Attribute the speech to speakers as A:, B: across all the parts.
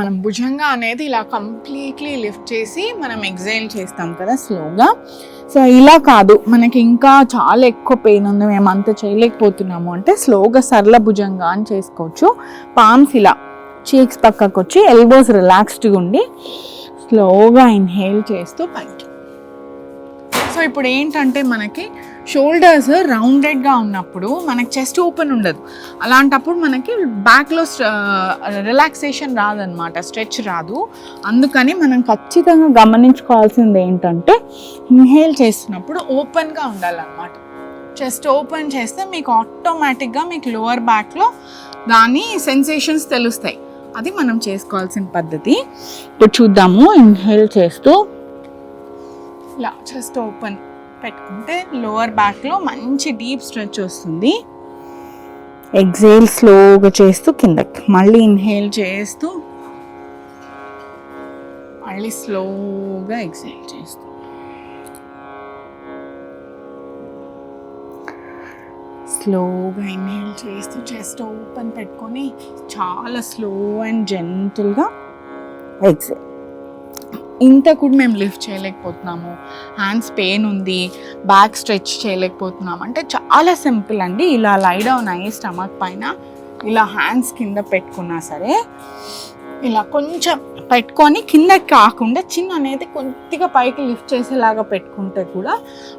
A: మనం భుజంగా అనేది ఇలా కంప్లీట్లీ లిఫ్ట్ చేసి మనం ఎగ్జైల్ చేస్తాం కదా స్లోగా సో ఇలా కాదు. మనకి ఇంకా చాలా ఎక్కువ పెయిన్ ఉంది. మేము అంత చేయలేకపోతున్నాము అంటే స్లోగా సరళ భుజంగా అని చేసుకోవచ్చు. పామ్స్ ఇలా చీక్స్ పక్కకు వచ్చి ఎల్బోస్ రిలాక్స్డ్గా ఉండి స్లోగా ఇన్హేల్ చేస్తూ పైకి. సో ఇప్పుడు ఏంటంటే మనకి షోల్డర్స్ రౌండెడ్గా ఉన్నప్పుడు మనకి చెస్ట్ ఓపెన్ ఉండదు. అలాంటప్పుడు మనకి బ్యాక్లో రిలాక్సేషన్ రాదనమాట స్ట్రెచ్ రాదు. అందుకని మనం ఖచ్చితంగా గమనించుకోవాల్సింది ఏంటంటే ఇన్హేల్ చేస్తున్నప్పుడు ఓపెన్గా ఉండాలన్నమాట. చెస్ట్ ఓపెన్ చేస్తే మీకు ఆటోమేటిక్గా మీకు లోవర్ బ్యాక్లో దాని సెన్సేషన్స్ తెలుస్తాయి. అది మనం చేసుకోవాల్సిన పద్ధతి. ఇప్పుడు చూద్దాము ఇన్హేల్ చేస్తూ ఇలా చెస్ట్ ఓపెన్ పెట్టుకుంటే లోవర్ బ్యాక్లో మంచి డీప్ స్ట్రెచ్ వస్తుంది. ఎగ్జేల్ స్లోగా చేస్తూ కిందకి. మళ్ళీ ఇన్హేల్ చేస్తూ మళ్ళీ స్లోగా ఎగ్జేల్ చేస్తూ. స్లోగా ఇన్హేల్ చేస్తూ చెస్ట్ ఓపెన్ పెట్టుకొని చాలా స్లో అండ్ జెంటిల్గా ఎగ్జేల్ ఇంత కూడా మేము లిఫ్ట్ చేయలేకపోతున్నాము. హ్యాండ్స్ పెయిన్ ఉంది. బ్యాక్ స్ట్రెచ్ చేయలేకపోతున్నాము. అంటే చాలా సింపుల్ అండి. ఇలా లైడౌన్ అయ్యి స్టమక్ పైన ఇలా హ్యాండ్స్ కింద పెట్టుకున్నా సరే ఇలా కొంచెం పెట్టుకొని కిందకి కాకుండా చిన్న అనేది కొద్దిగా పైకి లిఫ్ట్ చేసేలాగా పెట్టుకుంటే కూడా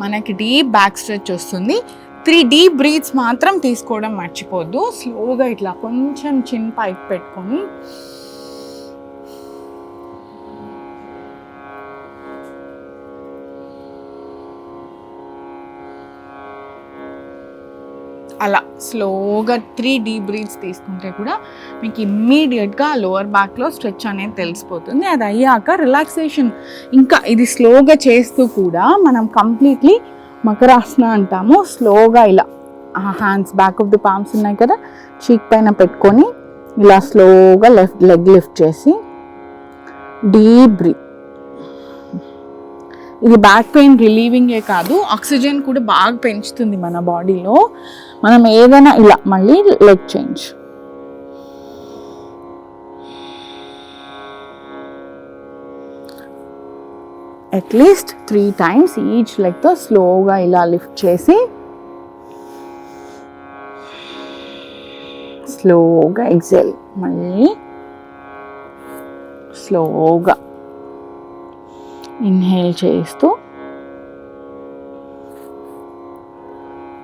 A: మనకి డీప్ బ్యాక్ స్ట్రెచ్ వస్తుంది. త్రీ డీప్ బ్రీత్స్ మాత్రం తీసుకోవడం మర్చిపోద్దు. స్లోగా ఇట్లా కొంచెం చిన్న పైకి పెట్టుకొని అలా స్లోగా త్రీ డీ బ్రీత్స్ తీసుకుంటే కూడా మీకు ఇమ్మీడియట్గా లోవర్ బ్యాక్లో స్ట్రెచ్ అనేది తెలిసిపోతుంది. అది అయ్యాక రిలాక్సేషన్. ఇంకా ఇది స్లోగా చేస్తూ కూడా మనం కంప్లీట్లీ మకరాసన అంటాము. స్లోగా ఇలా hands back of the palms ఉన్నాయి కదా చీక్ పైన పెట్టుకొని ఇలా స్లోగా లెఫ్ట్ లెగ్ లిఫ్ట్ చేసి డీప్ బ్రీత్ ఇది బ్యాక్ పెయిన్ రిలీవింగే కాదు ఆక్సిజన్ కూడా బాగా పెంచుతుంది మన బాడీలో. మనం ఏదైనా ఇలా మళ్ళీ leg change at least three times each లెగ్తో స్లోగా ఇలా లిఫ్ట్ చేసి స్లోగా ఎగ్జెల్ మళ్ళీ స్లోగా ఇన్హేల్ చేస్తూ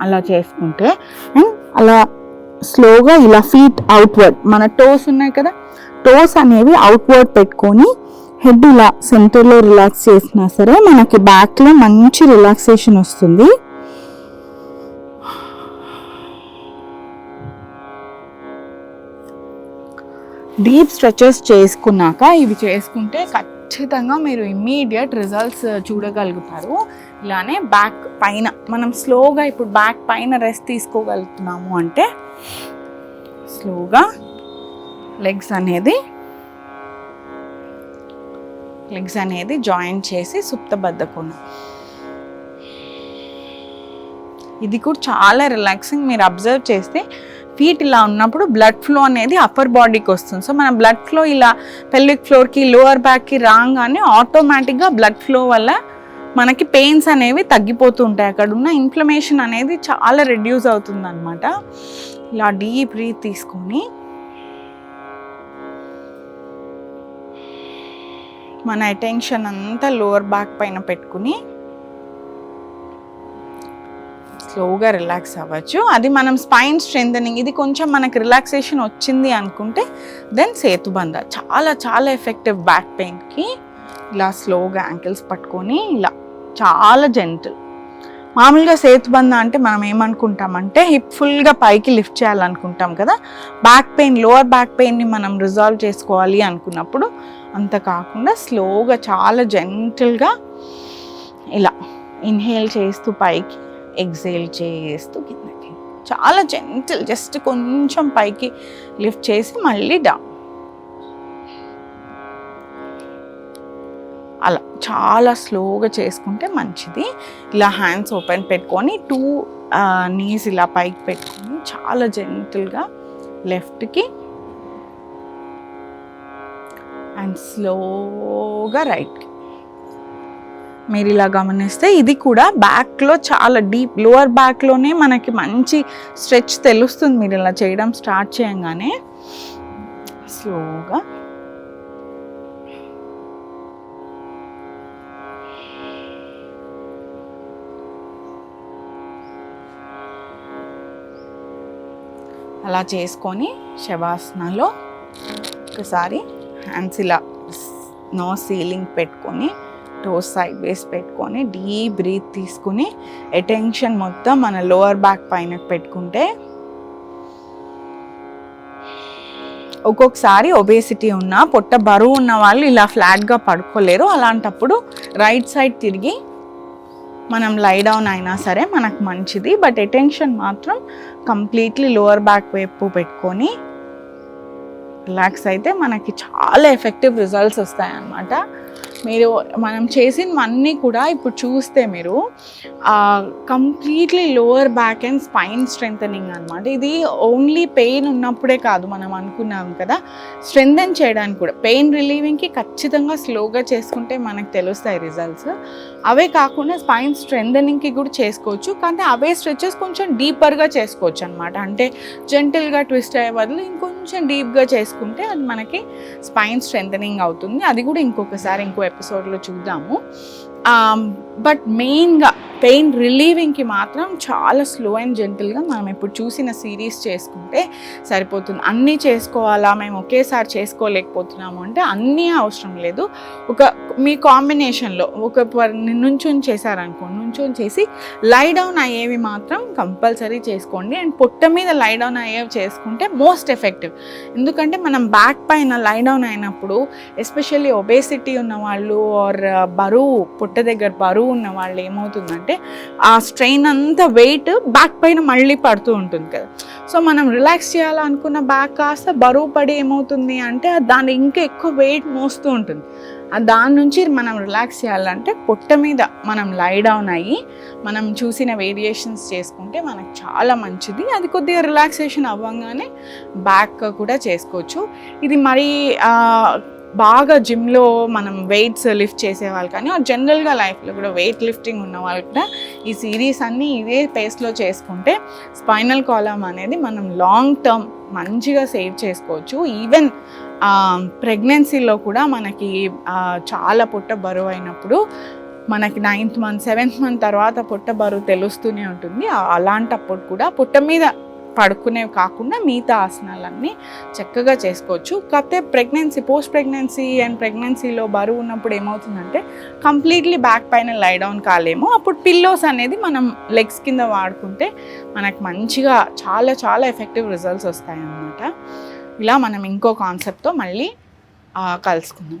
A: అలా చేసుకుంటే అండ్ అలా స్లోగా ఇలా ఫీట్ అవుట్వర్డ్ మన టోస్ ఉన్నాయి కదా టోస్ అనేవి అవుట్వర్డ్ పెట్టుకొని హెడ్ ఇలా సెంటర్లో రిలాక్స్ చేసినా సరే మనకి బ్యాక్లో మంచి రిలాక్సేషన్ వస్తుంది. డీప్ స్ట్రెచెస్ చేసుకున్నాక ఇవి చేసుకుంటే ఖచ్చితంగా ఖచ్చితంగా మీరు ఇమ్మీడియట్ రిజల్ట్స్ uh, చూడగలుగుతారు. ఇలానే బ్యాక్ పైన మనం స్లోగా ఇప్పుడు బ్యాక్ పైన రెస్ట్ తీసుకోగలుగుతున్నాము అంటే స్లోగా లెగ్స్ అనేది లెగ్స్ అనేది జాయిన్ చేసి సుప్తబద్ధకుండా ఇది కూడా చాలా రిలాక్సింగ్ మీరు అబ్జర్వ్ చేస్తే ఫీట్ ఇలా ఉన్నప్పుడు బ్లడ్ ఫ్లో అనేది అప్పర్ బాడీకి వస్తుంది. సో మన బ్లడ్ ఫ్లో ఇలా పెల్విక్ ఫ్లోర్కి లోవర్ బ్యాక్కి రాగానే ఆటోమేటిక్గా బ్లడ్ ఫ్లో వల్ల మనకి పెయిన్స్ అనేవి తగ్గిపోతూ ఉంటాయి. అక్కడ ఉన్న ఇన్ఫ్లమేషన్ అనేది చాలా రెడ్యూస్ అవుతుంది అనమాట ఇలా డీప్ బ్రీత్ తీసుకొని మన అటెన్షన్ అంతా లోవర్ బ్యాక్ పైన పెట్టుకుని స్లోగా రిలాక్స్ అవ్వచ్చు. అది మనం స్పైన్ స్ట్రెంథనింగ్ ఇది కొంచెం మనకి రిలాక్సేషన్ వచ్చింది అనుకుంటే దెన్ సేతుబంద చాలా చాలా ఎఫెక్టివ్ బ్యాక్ పెయిన్కి ఇలా స్లోగా యాంకిల్స్ పట్టుకొని ఇలా చాలా జెంటిల్ మామూలుగా సేతుబంద అంటే మనం ఏమనుకుంటామంటే హిప్ ఫుల్గా పైకి లిఫ్ట్ చేయాలనుకుంటాం కదా. బ్యాక్ పెయిన్ లోవర్ బ్యాక్ పెయిన్ని మనం రిజాల్వ్ చేసుకోవాలి అనుకున్నప్పుడు అంత కాకుండా స్లోగా చాలా జెంటిల్గా ఇలా ఇన్హేల్ చేస్తూ పైకి ఎగ్జైల్ చేస్తూ కిందకి. చాలా జెంటిల్ జస్ట్ కొంచెం పైకి లిఫ్ట్ చేసి మళ్ళీ డౌన్ అలా చాలా స్లోగా చేసుకుంటే మంచిది. ఇలా హ్యాండ్స్ ఓపెన్ పెట్టుకొని టూ నీస్ ఇలా పైకి పెట్టుకొని చాలా జెంటిల్గా లెఫ్ట్కి అండ్ స్లోగా రైట్కి. మీరు ఇలా గమనిస్తే ఇది కూడా బ్యాక్లో చాలా డీప్ లోవర్ బ్యాక్లోనే మనకి మంచి స్ట్రెచ్ తెలుస్తుంది మీరు ఇలా చేయడం స్టార్ట్ చేయంగానే. స్లోగా అలా చేసుకొని శవాసనలో ఒకసారి హ్యాండ్స్ ఇలా నో సీలింగ్ పెట్టుకొని టోస్ సైడ్ వేస్ పెట్టుకొని డీప్ బ్రీత్ తీసుకుని అటెన్షన్ మొత్తం మన లోవర్ బ్యాక్ పైన పెట్టుకుంటే ఒక్కొక్కసారి ఒబేసిటీ ఉన్న పొట్ట బరువు ఉన్న వాళ్ళు ఇలా ఫ్లాట్గా పడుకోలేరు. అలాంటప్పుడు రైట్ సైడ్ తిరిగి మనం లై డౌన్ అయినా సరే మనకు మంచిది. బట్ అటెన్షన్ మాత్రం కంప్లీట్లీ లోవర్ బ్యాక్ వైపు పెట్టుకొని రిలాక్స్ అయితే మనకి చాలా ఎఫెక్టివ్ రిజల్ట్స్ వస్తాయన్నమాట. మీరు మనం చేసినవన్నీ కూడా ఇప్పుడు చూస్తే మీరు completely lower back and spine strength అనమాట ఇది ఓన్లీ పెయిన్ ఉన్నప్పుడే కాదు మనం అనుకున్నాం కదా. స్ట్రెంగ్ చేయడానికి కూడా పెయిన్ రిలీవింగ్కి ఖచ్చితంగా స్లోగా చేసుకుంటే మనకు తెలుస్తాయి రిజల్ట్స్. అవే కాకుండా స్పైన్ స్ట్రెంగ్ కూడా చేసుకోవచ్చు. కానీ అవే స్ట్రెచెస్ కొంచెం డీపర్గా చేసుకోవచ్చు అనమాట అంటే జెంటిల్గా ట్విస్ట్ అయ్యే బదులు ఇంకొంచెం డీప్గా చేసుకుంటే అది మనకి స్పైన్ స్ట్రెంగ్ అవుతుంది. అది కూడా ఇంకొకసారి ఇంకో ఎపిసోడ్లో చూద్దాము. బట్ మెయిన్గా పెయిన్ రిలీవింగ్కి మాత్రం చాలా స్లో అండ్ జెంటిల్గా మనం ఇప్పుడు చూసిన సిరీస్ చేసుకుంటే సరిపోతుంది. అన్నీ చేసుకోవాలా మేము ఒకేసారి చేసుకోలేకపోతున్నాము అంటే అన్నీ అవసరం లేదు. ఒక మీ కాంబినేషన్లో ఒక నుంచొని చేశారనుకో నుంచొని చేసి లై డౌన్ అయ్యేవి మాత్రం కంపల్సరీ చేసుకోండి. అండ్ పొట్ట మీద లై డౌన్ అయ్యేవి చేసుకుంటే మోస్ట్ ఎఫెక్టివ్ ఎందుకంటే మనం బ్యాక్ పైన లై డౌన్ అయినప్పుడు ఎస్పెషల్లీ ఒబేసిటీ ఉన్న వాళ్ళు ఆర్ బరువు పొట్ట దగ్గర బరువు ఉన్న వాళ్ళు ఏమవుతుందంటే ఆ స్ట్రెయిన్ అంతా వెయిట్ బ్యాక్ పైన మళ్ళీ పడుతూ ఉంటుంది కదా. సో మనం రిలాక్స్ చేయాలనుకున్న బ్యాక్ కాస్త బరువు పడి ఏమవుతుంది అంటే దాన్ని ఇంకా ఎక్కువ వెయిట్ మోస్తూ ఉంటుంది. దాని నుంచి మనం రిలాక్స్ చేయాలంటే పొట్ట మీద మనం లై డౌన్ అయ్యి మనం చూసిన వేరియేషన్స్ చేసుకుంటే మనకు చాలా మంచిది. అది కొద్దిగా రిలాక్సేషన్ అవ్వగానే బ్యాక్ కూడా చేసుకోవచ్చు. ఇది మరీ బాగా జిమ్లో మనం వెయిట్స్ లిఫ్ట్ చేసే వాళ్ళు కానీ జనరల్గా లైఫ్లో కూడా వెయిట్ లిఫ్టింగ్ ఉన్న వాళ్ళు కూడా ఈ సిరీస్ అన్నీ ఇదే పేస్లో చేసుకుంటే స్పైనల్ కాలం అనేది మనం లాంగ్ టర్మ్ మంచిగా సేవ్ చేసుకోవచ్చు. ఈవెన్ ప్రెగ్నెన్సీలో కూడా మనకి చాలా పుట్ట బరువు అయినప్పుడు మనకి నైన్త్ మంత్ సెవెంత్ మంత్ తర్వాత పుట్ట బరువు తెలుస్తూనే ఉంటుంది. అలాంటప్పుడు కూడా పుట్ట మీద పడుకునేవి కాకుండా మిగతా ఆసనాలన్నీ చక్కగా చేసుకోవచ్చు. కాకపోతే ప్రెగ్నెన్సీ పోస్ట్ ప్రెగ్నెన్సీ అండ్ ప్రెగ్నెన్సీలో బరువు ఉన్నప్పుడు ఏమవుతుందంటే కంప్లీట్లీ బ్యాక్ పైన లై డౌన్ కాలేమో. అప్పుడు పిల్లోస్ అనేది మనం లెగ్స్ కింద వాడుకుంటే మనకు మంచిగా చాలా చాలా ఎఫెక్టివ్ రిజల్ట్స్ వస్తాయి అన్నమాట ఇలా మనం ఇంకో కాన్సెప్ట్తో మళ్ళీ కలుసుకుందాం.